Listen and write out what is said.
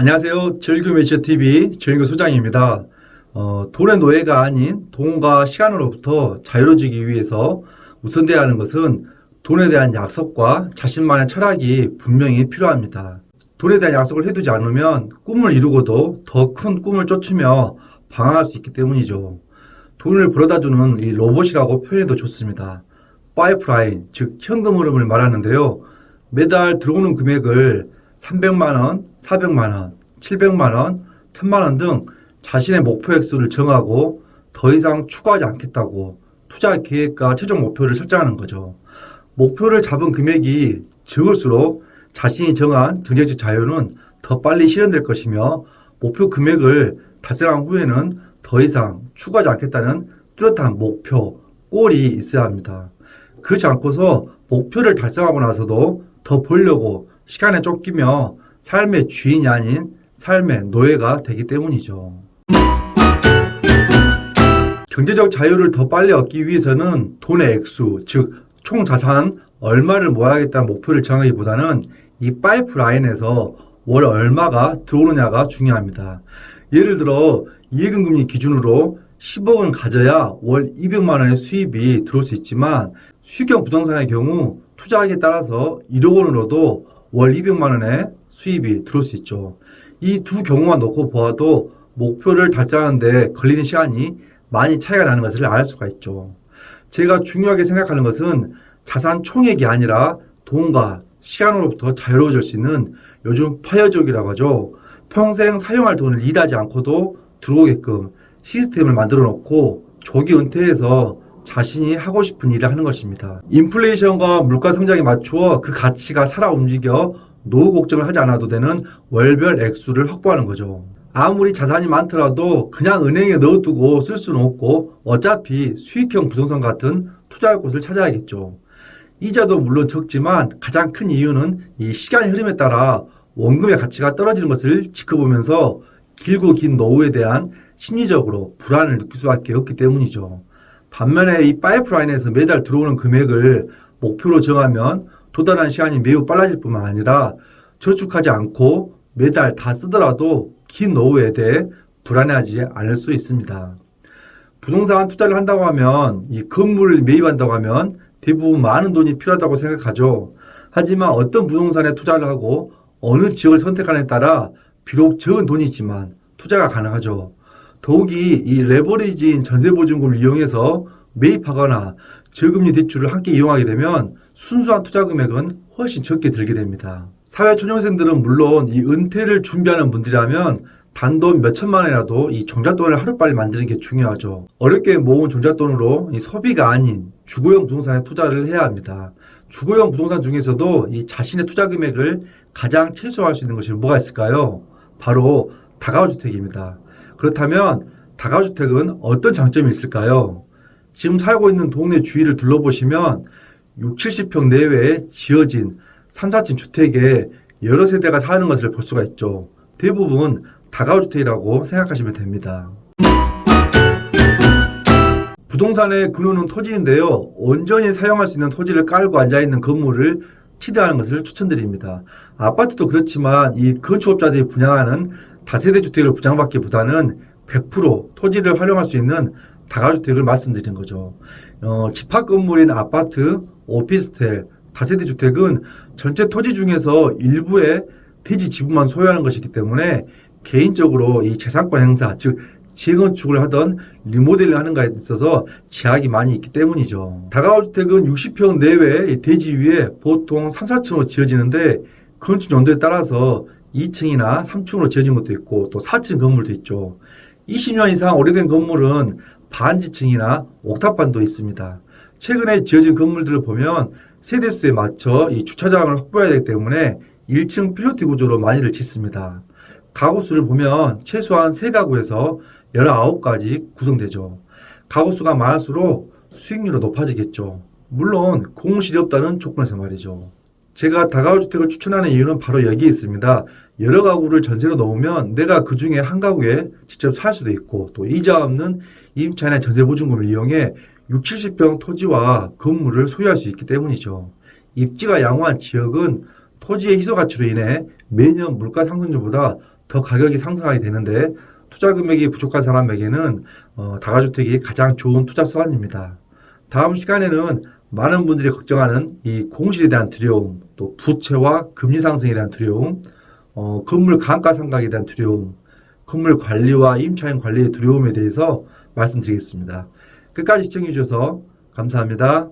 안녕하세요. 즐교매체TV 즐교 소장입니다. 어, 돈의 노예가 아닌 돈과 시간으로부터 자유로워지기 위해서 우선돼야 하는 것은 돈에 대한 약속과 자신만의 철학이 분명히 필요합니다. 돈에 대한 약속을 해두지 않으면 꿈을 이루고도 더 큰 꿈을 쫓으며 방황할 수 있기 때문이죠. 돈을 벌어다주는 이 로봇이라고 표현해도 좋습니다. 파이프라인, 즉 현금 흐름을 말하는데요. 매달 들어오는 금액을 300만원, 400만원, 700만원, 1000만원 등 자신의 목표 액수를 정하고 더 이상 추가하지 않겠다고 투자 계획과 최종 목표를 설정하는 거죠. 목표를 잡은 금액이 적을수록 자신이 정한 경제적 자유는 더 빨리 실현될 것이며 목표 금액을 달성한 후에는 더 이상 추가하지 않겠다는 뚜렷한 목표, 꼴이 있어야 합니다. 그렇지 않고서 목표를 달성하고 나서도 더 벌려고 시간에 쫓기며 삶의 주인이 아닌 삶의 노예가 되기 때문이죠. 경제적 자유를 더 빨리 얻기 위해서는 돈의 액수, 즉, 총 자산 얼마를 모아야겠다는 목표를 정하기보다는 이 파이프라인에서 월 얼마가 들어오느냐가 중요합니다. 예를 들어, 예금금리 기준으로 10억은 가져야 월 200만 원의 수입이 들어올 수 있지만 수익형 부동산의 경우 투자하기에 따라서 1억 원으로도 월 200만 원의 수입이 들어올 수 있죠. 이 두 경우만 놓고 보아도 목표를 달성하는데 걸리는 시간이 많이 차이가 나는 것을 알 수가 있죠. 제가 중요하게 생각하는 것은 자산 총액이 아니라 돈과 시간으로부터 자유로워질 수 있는 요즘 파이어족이라고 하죠. 평생 사용할 돈을 일하지 않고도 들어오게끔 시스템을 만들어 놓고 조기 은퇴해서 자신이 하고 싶은 일을 하는 것입니다. 인플레이션과 물가 성장에 맞추어 그 가치가 살아 움직여 노후 걱정을 하지 않아도 되는 월별 액수를 확보하는 거죠. 아무리 자산이 많더라도 그냥 은행에 넣어두고 쓸 수는 없고 어차피 수익형 부동산 같은 투자할 곳을 찾아야겠죠. 이자도 물론 적지만 가장 큰 이유는 이 시간의 흐름에 따라 원금의 가치가 떨어지는 것을 지켜보면서 길고 긴 노후에 대한 심리적으로 불안을 느낄 수밖에 없기 때문이죠. 반면에 이 파이프라인에서 매달 들어오는 금액을 목표로 정하면 도달한 시간이 매우 빨라질 뿐만 아니라 저축하지 않고 매달 다 쓰더라도 긴 노후에 대해 불안해하지 않을 수 있습니다. 부동산 투자를 한다고 하면 이 건물을 매입한다고 하면 대부분 많은 돈이 필요하다고 생각하죠. 하지만 어떤 부동산에 투자를 하고 어느 지역을 선택하느냐에 따라 비록 적은 돈이지만 투자가 가능하죠. 더욱이 이 레버리지인 전세보증금을 이용해서 매입하거나 저금리 대출을 함께 이용하게 되면 순수한 투자 금액은 훨씬 적게 들게 됩니다. 사회초년생들은 물론 이 은퇴를 준비하는 분들이라면 단돈 몇 천만 원이라도 이 종잣돈을 하루빨리 만드는 게 중요하죠. 어렵게 모은 종잣돈으로 이 소비가 아닌 주거용 부동산에 투자를 해야 합니다. 주거용 부동산 중에서도 이 자신의 투자 금액을 가장 최소화할 수 있는 것이 뭐가 있을까요? 바로 다가구 주택입니다. 그렇다면 다가구주택은 어떤 장점이 있을까요? 지금 살고 있는 동네 주위를 둘러보시면 6, 70평 내외에 지어진 3, 4층 주택에 여러 세대가 사는 것을 볼 수가 있죠. 대부분 다가구주택이라고 생각하시면 됩니다. 부동산의 근원은 토지인데요. 온전히 사용할 수 있는 토지를 깔고 앉아있는 건물을 치대하는 것을 추천드립니다. 아파트도 그렇지만 이 건축업자들이 분양하는 다세대 주택을 분양받기보다는 100% 토지를 활용할 수 있는 다가주택을 말씀드린 거죠. 어, 집합 건물인 아파트, 오피스텔, 다세대 주택은 전체 토지 중에서 일부의 대지 지분만 소유하는 것이기 때문에 개인적으로 이 재산권 행사, 즉 재건축을 하던 리모델링 하는 것에 있어서 제약이 많이 있기 때문이죠. 다가구 주택은 60평 내외 대지 위에 보통 3, 4층으로 지어지는데 건축 연도에 따라서 2층이나 3층으로 지어진 것도 있고 또 4층 건물도 있죠. 20년 이상 오래된 건물은 반지층이나 옥탑반도 있습니다. 최근에 지어진 건물들을 보면 세대수에 맞춰 이 주차장을 확보해야 되기 때문에 1층 필로티 구조로 많이들 짓습니다. 가구 수를 보면 최소한 3가구에서 19가지 구성되죠. 가구 수가 많을수록 수익률은 높아지겠죠. 물론 공실이 없다는 조건에서 말이죠. 제가 다가구 주택을 추천하는 이유는 바로 여기에 있습니다. 여러 가구를 전세로 넣으면 내가 그 중에 한 가구에 직접 살 수도 있고 또 이자 없는 임차인의 전세 보증금을 이용해 6, 70평 토지와 건물을 소유할 수 있기 때문이죠. 입지가 양호한 지역은 토지의 희소 가치로 인해 매년 물가 상승률보다 더 가격이 상승하게 되는데 투자 금액이 부족한 사람에게는 어, 다가주택이 가장 좋은 투자 수단입니다. 다음 시간에는 많은 분들이 걱정하는 이 공실에 대한 두려움, 또 부채와 금리 상승에 대한 두려움, 어, 건물 감가상각에 대한 두려움, 건물 관리와 임차인 관리의 두려움에 대해서 말씀드리겠습니다. 끝까지 시청해 주셔서 감사합니다.